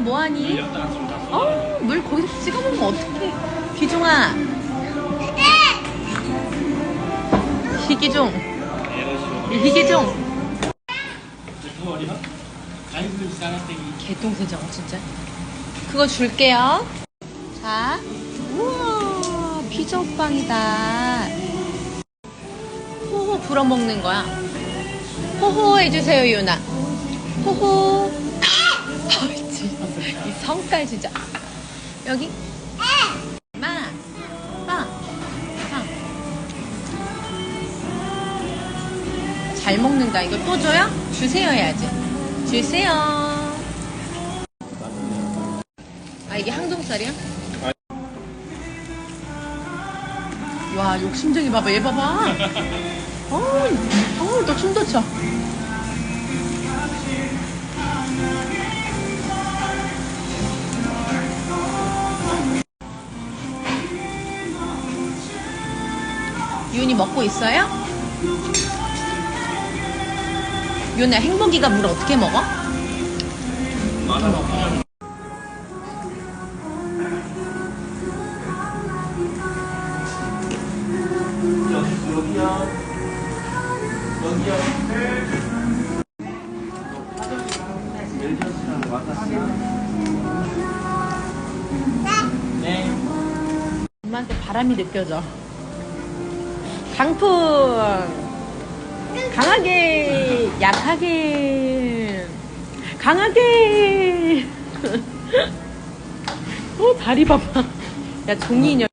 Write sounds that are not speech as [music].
뭐하니? 어, 물 거기서 찍어보면 어떡해. 기종아. 희기종. 희기종. 개똥세정 진짜. 그거 줄게요. 자. 우와, 피자빵이다. 호호 불어먹는 거야. 호호 해주세요, 유나. 호호. 아, 성깔 진짜. 여기. 마. 빵. 빵. 잘 먹는다. 이거 또 줘요? 주세요 해야지. 주세요. 아, 이게 항동살이야? 와, 욕심쟁이 봐봐. 얘 봐봐. 어, 어, 너 춤도 춰. 윤이 먹고 있어요? 윤아 행복이가 물 어떻게 먹어? 네. 엄마한테 바람이 느껴져. 강풍! 강하게! 약하게! 강하게! [laughs] 어, 다리 봐봐. 야, 종이 인형.